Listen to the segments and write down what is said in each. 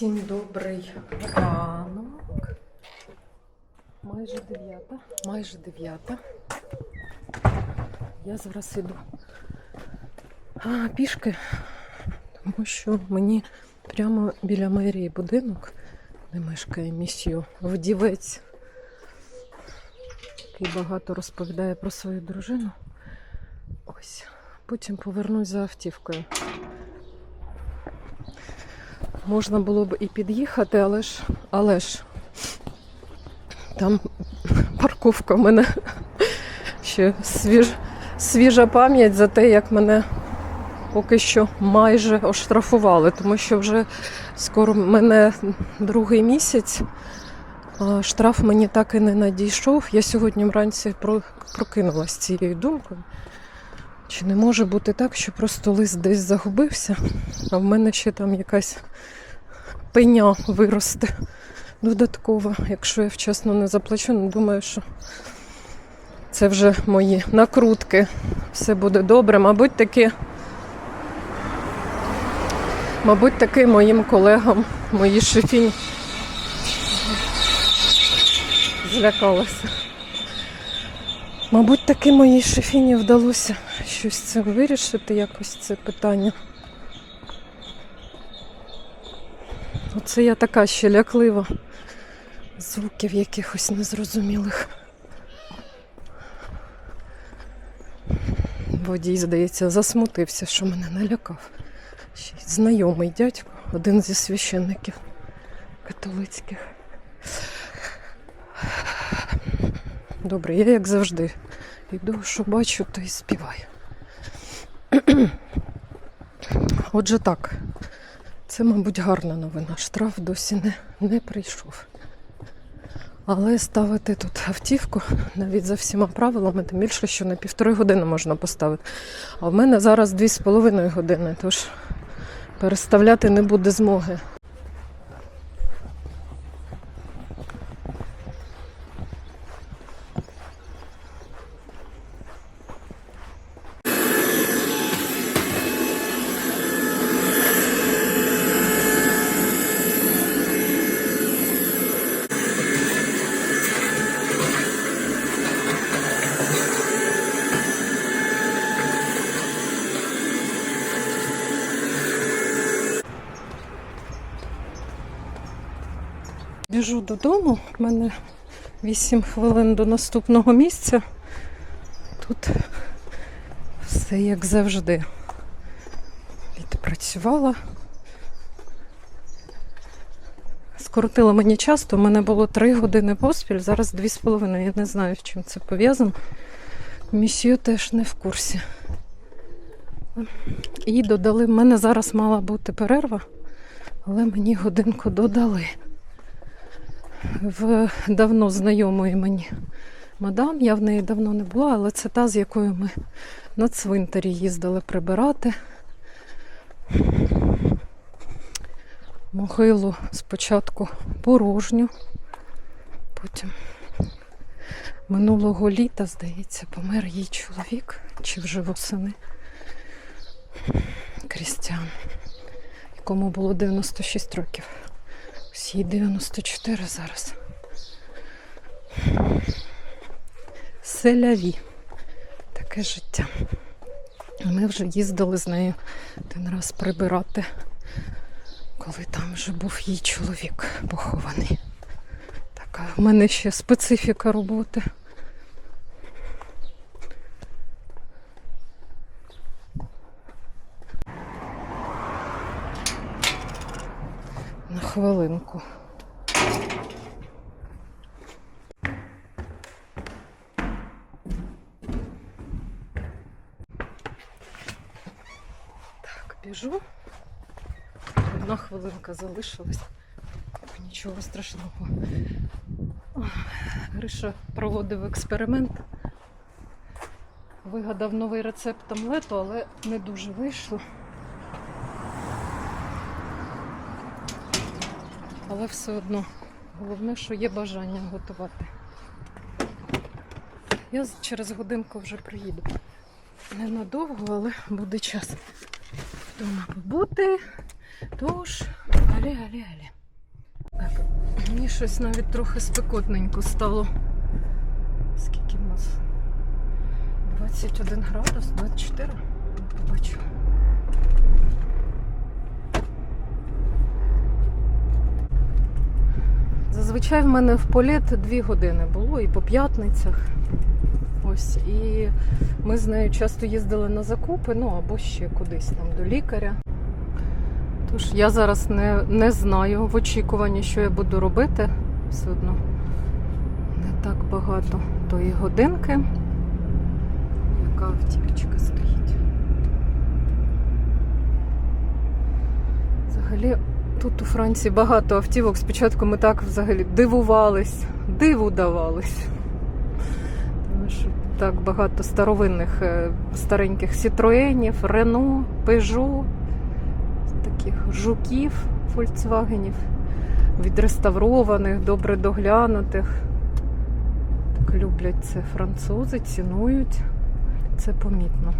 Всім добрий ранок. Майже дев'ята. Майже дев'ята. Я зараз іду а, пішки, тому що мені прямо біля мерії будинок, де мешкає місію вдівець, який багато розповідає про свою дружину. Ось. Потім повернусь за автівкою. Можна було б і під'їхати, але ж, але ж там парковка в мене ще свіж, свіжа пам'ять за те, як мене поки що майже оштрафували, тому що вже скоро мене другий місяць. Штраф мені так і не надійшов. Я сьогодні вранці прокинулася цією думкою. Чи не може бути так, що просто лист десь загубився, а в мене ще там якась пеня виросте додатково, якщо я вчасно не заплачу, ну думаю, що це вже мої накрутки. Все буде добре. Мабуть, таки, мабуть, таки моїм колегам, мої шефінь злякалася. Мабуть, таки моїй шефіні вдалося щось це вирішити, якось це питання. Оце я така ще ляклива. Звуків якихось незрозумілих. Водій, здається, засмутився, що мене налякав. Ще й знайомий дядько, один зі священників католицьких. Добре, я як завжди йду, що бачу, то й співаю. Отже так, це, мабуть, гарна новина. Штраф досі не, не прийшов. Але ставити тут автівку навіть за всіма правилами, тим більше, що на півтори години можна поставити. А в мене зараз дві з половиною години, тож переставляти не буде змоги. Біжу додому, в мене 8 хвилин до наступного місця. Тут все як завжди. Відпрацювала. Скоротила мені час, то в мене було 3 години поспіль, зараз 2,5. Я не знаю, з чим це пов'язано. Місію теж не в курсі. І додали, в мене зараз мала бути перерва, але мені годинку додали в давно знайомої мені мадам. Я в неї давно не була, але це та, з якою ми на цвинтарі їздили прибирати. Могилу спочатку порожню, потім минулого літа, здається, помер їй чоловік, чи вже восени Крістіан, якому було 96 років. Їй 94 зараз. Селяві. Таке життя. Ми вже їздили з нею один раз прибирати, коли там вже був її чоловік похований. Така в мене ще специфіка роботи. На хвилинку. Так, біжу. Одна хвилинка залишилась. Нічого страшного. Гриша проводив експеримент. Вигадав новий рецепт омлету, але не дуже вийшло. Але все одно головне, що є бажання готувати. Я через годинку вже приїду. ненадовго, але буде час вдома побути. Тож, алі, алі, алі. Так, мені щось навіть трохи спекотненько стало. Скільки в нас? 21 градус, 24. Побачу. Зазвичай в мене в політ 2 години було і по п'ятницях. Ось, і ми з нею часто їздили на закупи, ну або ще кудись там до лікаря. Тож я зараз не, не знаю в очікуванні, що я буду робити. Все одно не так багато тої годинки. Яка автівочка стоїть. Взагалі, тут у Франції багато автівок. Спочатку ми так взагалі дивувались, диву давались. Тому що так багато старовинних е, стареньких Сітроенів, Рено, Пежо, таких жуків Фольксвагенів, відреставрованих, добре доглянутих. Так люблять це французи, цінують. Це помітно.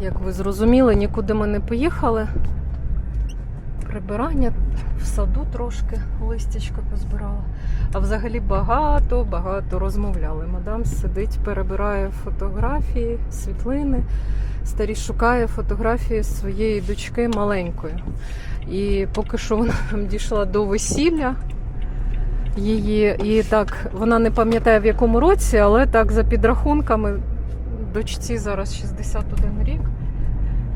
Як ви зрозуміли, нікуди ми не поїхали. Прибирання в саду трошки листячко позбирала. А взагалі багато-багато розмовляли. Мадам сидить, перебирає фотографії, світлини, старі шукає фотографії своєї дочки маленької. І поки що вона там дійшла до весілля її, і так вона не пам'ятає в якому році, але так за підрахунками дочці зараз 61 рік.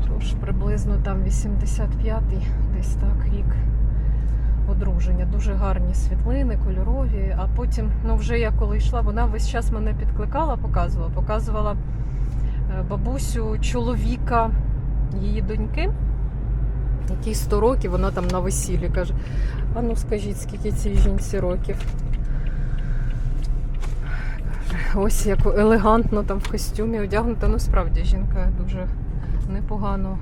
Тож приблизно там 85-й, десь так рік одруження. Дуже гарні світлини, кольорові. А потім, ну вже я коли йшла, вона весь час мене підкликала, показувала, показувала е, бабусю чоловіка її доньки, якій 100 років, вона там на весіллі каже: а ну скажіть, скільки цій жінці років? Ось як елегантно там в костюмі одягнута. Ну, справді жінка дуже непогано.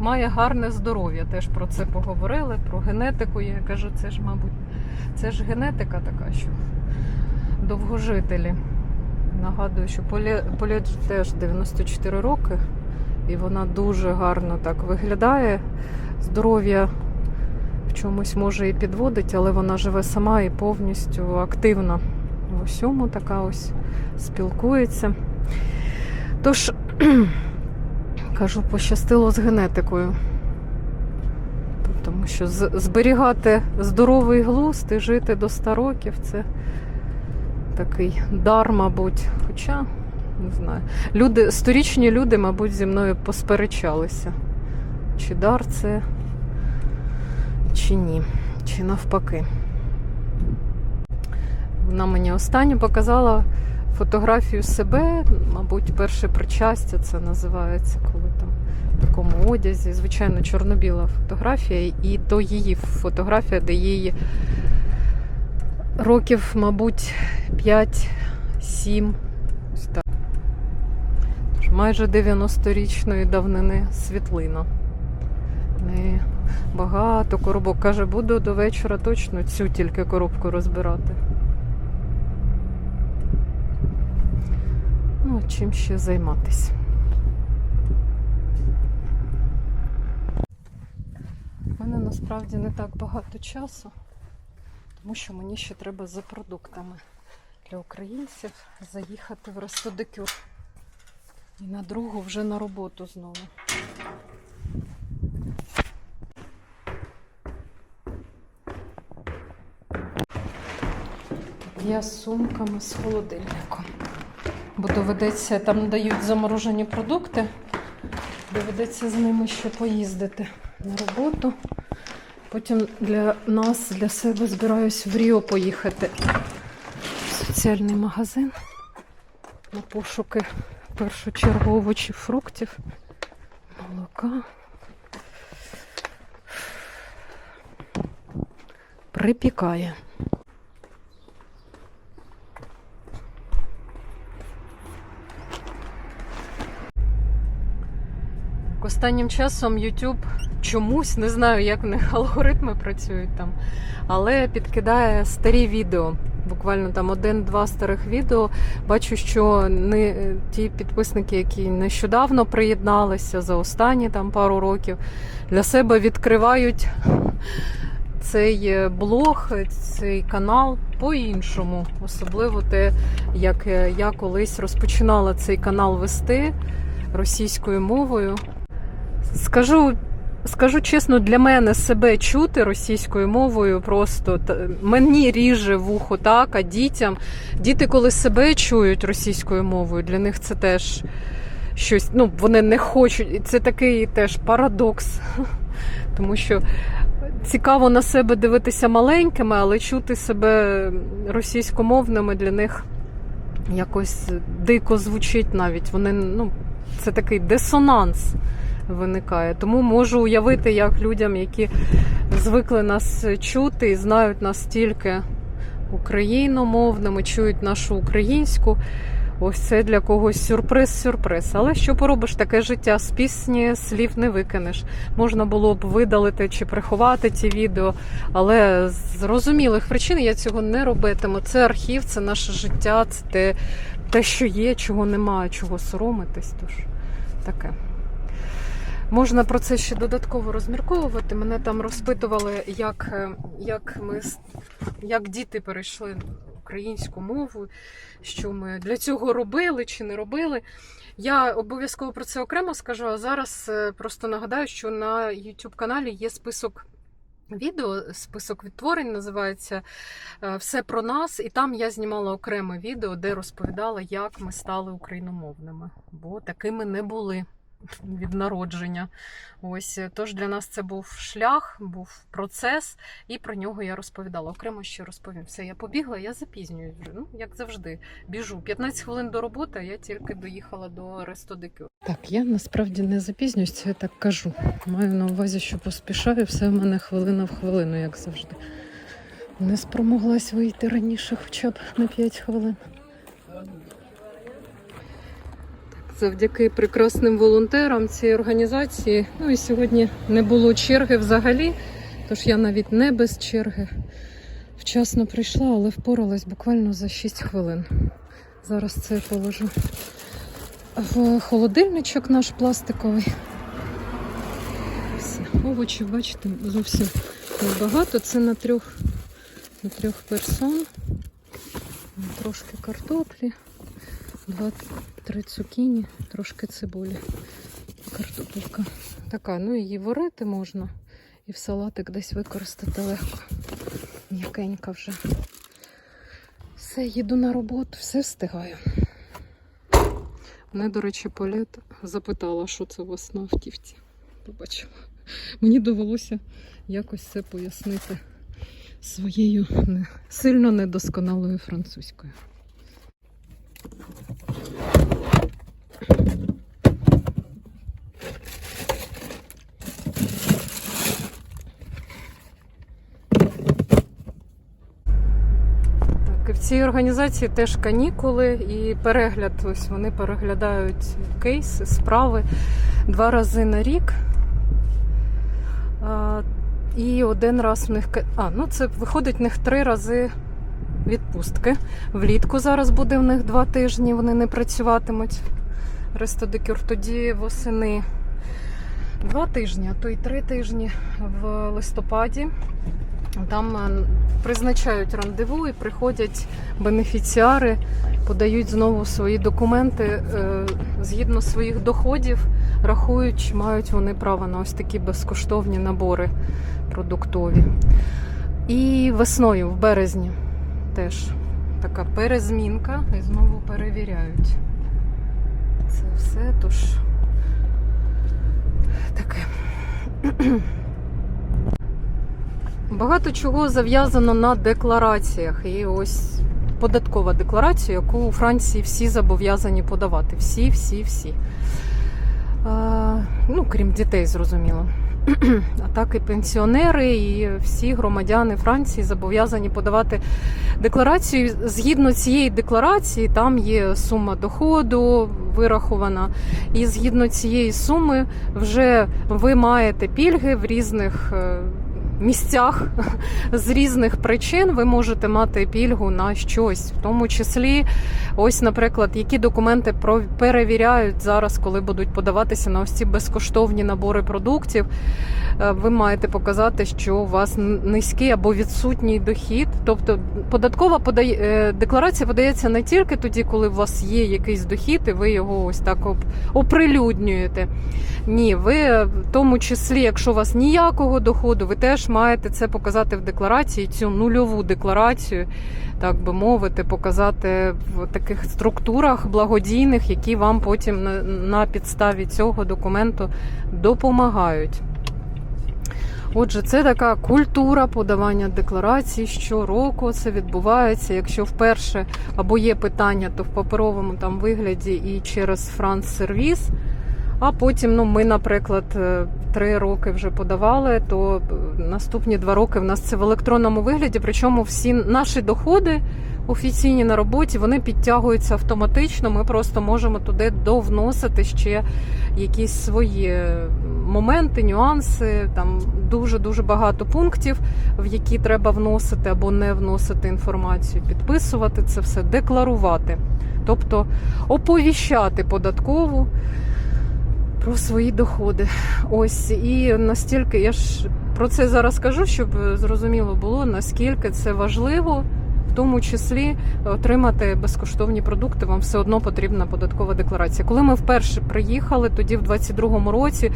Має гарне здоров'я. Теж про це поговорили, про генетику. Я кажу, це ж, мабуть, це ж генетика така, що довгожителі. Нагадую, що Полі теж 94 роки, і вона дуже гарно так виглядає. Здоров'я в чомусь може і підводить, але вона живе сама і повністю активна. В усьому така ось спілкується. Тож, кажу, пощастило з генетикою. Тому що зберігати здоровий глузд і жити до 100 років це такий дар, мабуть. Хоча, не знаю. Люди, сторічні люди, мабуть, зі мною посперечалися. Чи дар це, чи ні, чи навпаки. Вона мені останню показала фотографію себе, мабуть, перше причастя це називається, коли там в такому одязі. Звичайно, чорно-біла фотографія, і то її фотографія, де її років, мабуть, 5-7. Ось так. Тож Майже 90-річної давнини світлина. Неї багато коробок. Каже, буду до вечора точно цю тільки коробку розбирати. Ну, чим ще займатися? У мене насправді не так багато часу, тому що мені ще треба за продуктами для українців заїхати в Рестодикюр. І на другу вже на роботу знову. Я сумками з холодильником. Бо доведеться, там дають заморожені продукти. Доведеться з ними ще поїздити на роботу. Потім для нас, для себе збираюсь в Ріо поїхати в соціальний магазин на пошуки першу овочів, фруктів, молока. Припікає. Останнім часом YouTube чомусь не знаю, як в них алгоритми працюють там, але підкидає старі відео. Буквально там один-два старих відео. Бачу, що не ті підписники, які нещодавно приєдналися за останні там пару років, для себе відкривають цей е, блог, цей канал по-іншому. Особливо те, як е, я колись розпочинала цей канал вести російською мовою. Скажу, скажу чесно, для мене себе чути російською мовою просто мені ріже вухо так, а дітям. Діти, коли себе чують російською мовою, для них це теж щось. Ну, вони не хочуть. Це такий теж парадокс. Тому що цікаво на себе дивитися маленькими, але чути себе російськомовними для них якось дико звучить навіть. Вони, ну, це такий дисонанс виникає. Тому можу уявити, як людям, які звикли нас чути і знають нас тільки україномовними, чують нашу українську. Ось це для когось сюрприз-сюрприз. Але що поробиш, таке життя з пісні слів не викинеш. Можна було б видалити чи приховати ті відео, але з зрозумілих причин я цього не робитиму. Це архів, це наше життя, це те, те що є, чого немає, чого соромитись. Тож таке. Можна про це ще додатково розмірковувати. Мене там розпитували, як, е, як, ми, як діти перейшли українську мову, що ми для цього робили чи не робили. Я обов'язково про це окремо скажу, а зараз е, просто нагадаю, що на YouTube каналі є список. Відео, список відтворень називається е, Все про нас, і там я знімала окреме відео, де розповідала, як ми стали україномовними, бо такими не були від народження. Ось е, тож для нас це був шлях, був процес, і про нього я розповідала. Окремо ще розповім. Все, я побігла, я запізнююсь вже. Ну, як завжди, біжу. 15 хвилин до роботи, а я тільки доїхала до Рестодикю. Так, я насправді не запізнююсь, це я так кажу. Маю на увазі, що поспішаю, все в мене хвилина в хвилину, як завжди. Не спромоглась вийти раніше, хоча б на 5 хвилин. Завдяки прекрасним волонтерам цієї організації. Ну і сьогодні не було черги взагалі, тож я навіть не без черги. Вчасно прийшла, але впоралась буквально за 6 хвилин. Зараз це положу в холодильничок наш пластиковий. Все. Овочі, бачите, зовсім небагато. Це на трьох, на трьох персон. Трошки картоплі, два три цукіні, трошки цибулі. Картопелька така, ну її варити можна і в салатик десь використати легко. М'якенька вже. Все, їду на роботу, все встигаю. Мене, до речі, Полет запитала, що це у вас на автівці. Побачила. Мені довелося якось це пояснити своєю не, сильно недосконалою французькою. Цій організації теж канікули і перегляд. Ось вони переглядають кейси, справи два рази на рік. І один раз в них. А, ну це виходить в них три рази відпустки. Влітку зараз буде в них два тижні, вони не працюватимуть. Рестодикюр тоді восени два тижні, а то й три тижні в листопаді. Там е, призначають рандеву і приходять бенефіціари, подають знову свої документи е, згідно своїх доходів, рахують, чи мають вони право на ось такі безкоштовні набори продуктові. І весною, в березні, теж така перезмінка і знову перевіряють. Це все, тож таке. Багато чого зав'язано на деклараціях. І ось податкова декларація, яку у Франції всі зобов'язані подавати. Всі, всі, всі. А, ну, крім дітей, зрозуміло. А так і пенсіонери, і всі громадяни Франції зобов'язані подавати декларацію. Згідно цієї декларації, там є сума доходу вирахована. І згідно цієї суми вже ви маєте пільги в різних е, місцях з різних причин. Ви можете мати пільгу на щось, в тому числі, ось, наприклад, які документи перевіряють зараз, коли будуть подаватися на ось ці безкоштовні набори продуктів. Е, Ви маєте показати, що у вас низький або відсутній дохід. Тобто податкова подає е, декларація подається не тільки тоді, коли у вас є якийсь дохід, і ви його ось так оп- оприлюднюєте. Ні, ви в тому числі, якщо у вас ніякого доходу, ви теж маєте це показати в декларації, цю нульову декларацію, так би мовити, показати в таких структурах благодійних, які вам потім на, підставі цього документу допомагають. Отже, це така культура подавання декларацій. Щороку це відбувається. Якщо вперше або є питання, то в паперовому там вигляді і через франц сервіс. А потім, ну, ми, наприклад, е, три роки вже подавали, то е, наступні два роки в нас це в електронному вигляді. Причому всі наші доходи офіційні на роботі вони підтягуються автоматично. Ми просто можемо туди довносити ще якісь свої моменти, нюанси. Там дуже дуже багато пунктів, в які треба вносити або не вносити інформацію, підписувати це все, декларувати, тобто оповіщати податкову про свої доходи. Ось і настільки я ж про це зараз кажу, щоб зрозуміло було, наскільки це важливо. В тому числі отримати безкоштовні продукти, вам все одно потрібна податкова декларація. Коли ми вперше приїхали, тоді в 22-му році,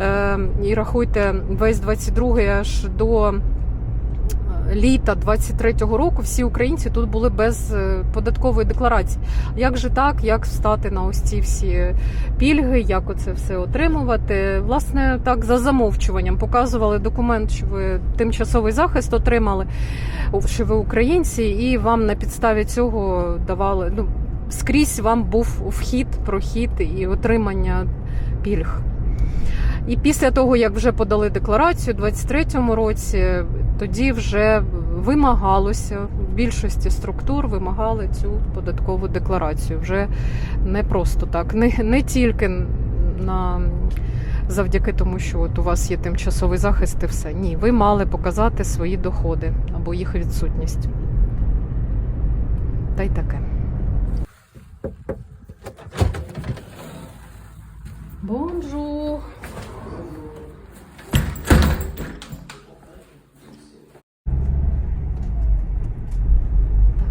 е, і рахуйте, весь 22-й аж до літа 23-го року, всі українці тут були без е, податкової декларації. Як же так, як встати на ось ці всі пільги, як оце все отримувати? Власне, так за замовчуванням показували документ, що ви тимчасовий захист отримали, що ви українці, і вам на підставі цього давали ну скрізь вам був вхід, прохід і отримання пільг. І після того, як вже подали декларацію у 23-му році, тоді вже вимагалося в більшості структур вимагали цю податкову декларацію. Вже не просто так, не, не тільки на завдяки тому, що от у вас є тимчасовий захист і все. Ні, ви мали показати свої доходи або їх відсутність. Та й таке. Бонжур!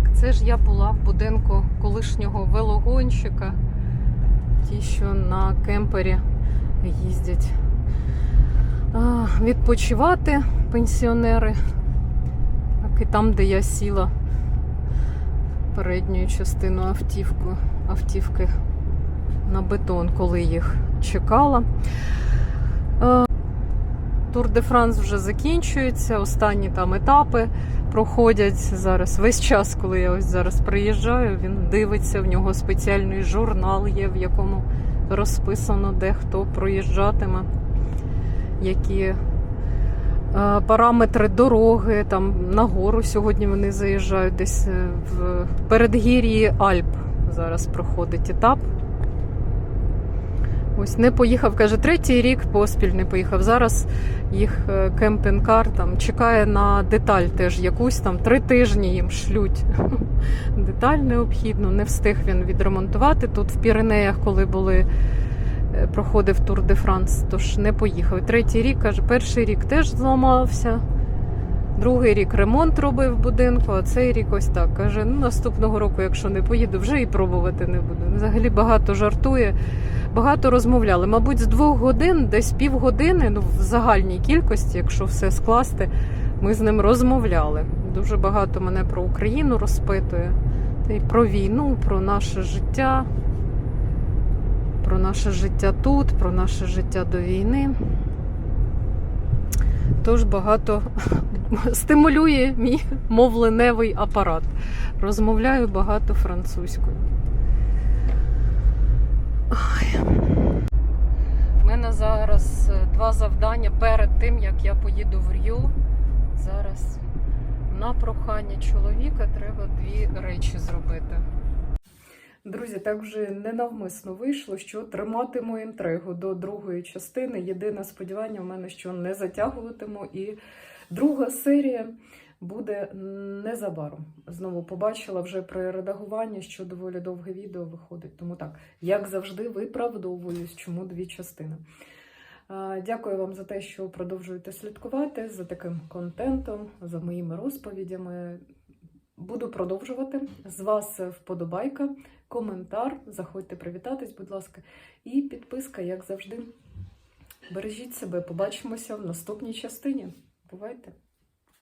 Так, це ж я була в будинку колишнього велогонщика. Ті, що на кемпері їздять відпочивати пенсіонери. Так і там, де я сіла передньою частиною автівку, автівки на бетон, коли їх чекала. Тур де Франс вже закінчується, останні там етапи проходять зараз. Весь час, коли я ось зараз приїжджаю, він дивиться, в нього спеціальний журнал є, в якому розписано, де хто проїжджатиме, які е, параметри дороги, там на гору сьогодні вони заїжджають десь е, в передгір'ї Альп. Зараз проходить етап. Ось не поїхав, каже, третій рік поспіль не поїхав. Зараз їх е, кемпінг-кар там чекає на деталь теж якусь там три тижні їм шлють. Деталь необхідно, не встиг він відремонтувати. Тут в Піренеях, коли були е, проходив Тур де Франс, тож не поїхав. Третій рік, каже, перший рік теж зламався. Другий рік ремонт робив будинку, а цей рік ось так. Каже, ну наступного року, якщо не поїду, вже і пробувати не буду. Взагалі багато жартує, багато розмовляли. Мабуть, з двох годин, десь півгодини, ну в загальній кількості, якщо все скласти, ми з ним розмовляли. Дуже багато мене про Україну розпитує, та й про війну, про наше життя, про наше життя тут, про наше життя до війни. Тож багато стимулює мій мовленевий апарат. Розмовляю багато французькою. У мене зараз е, два завдання перед тим, як я поїду в Р'ю. Зараз на прохання чоловіка треба дві речі зробити. Друзі, так вже ненавмисно вийшло, що триматиму інтригу до другої частини. Єдине сподівання в мене, що не затягуватиму, і друга серія буде незабаром. Знову побачила вже при редагуванні, що доволі довге відео виходить. Тому так, як завжди, виправдовуюсь, чому дві частини. Дякую вам за те, що продовжуєте слідкувати за таким контентом, за моїми розповідями. Буду продовжувати. З вас вподобайка, коментар. Заходьте привітатись, будь ласка, і підписка, як завжди. Бережіть себе, побачимося в наступній частині. Бувайте!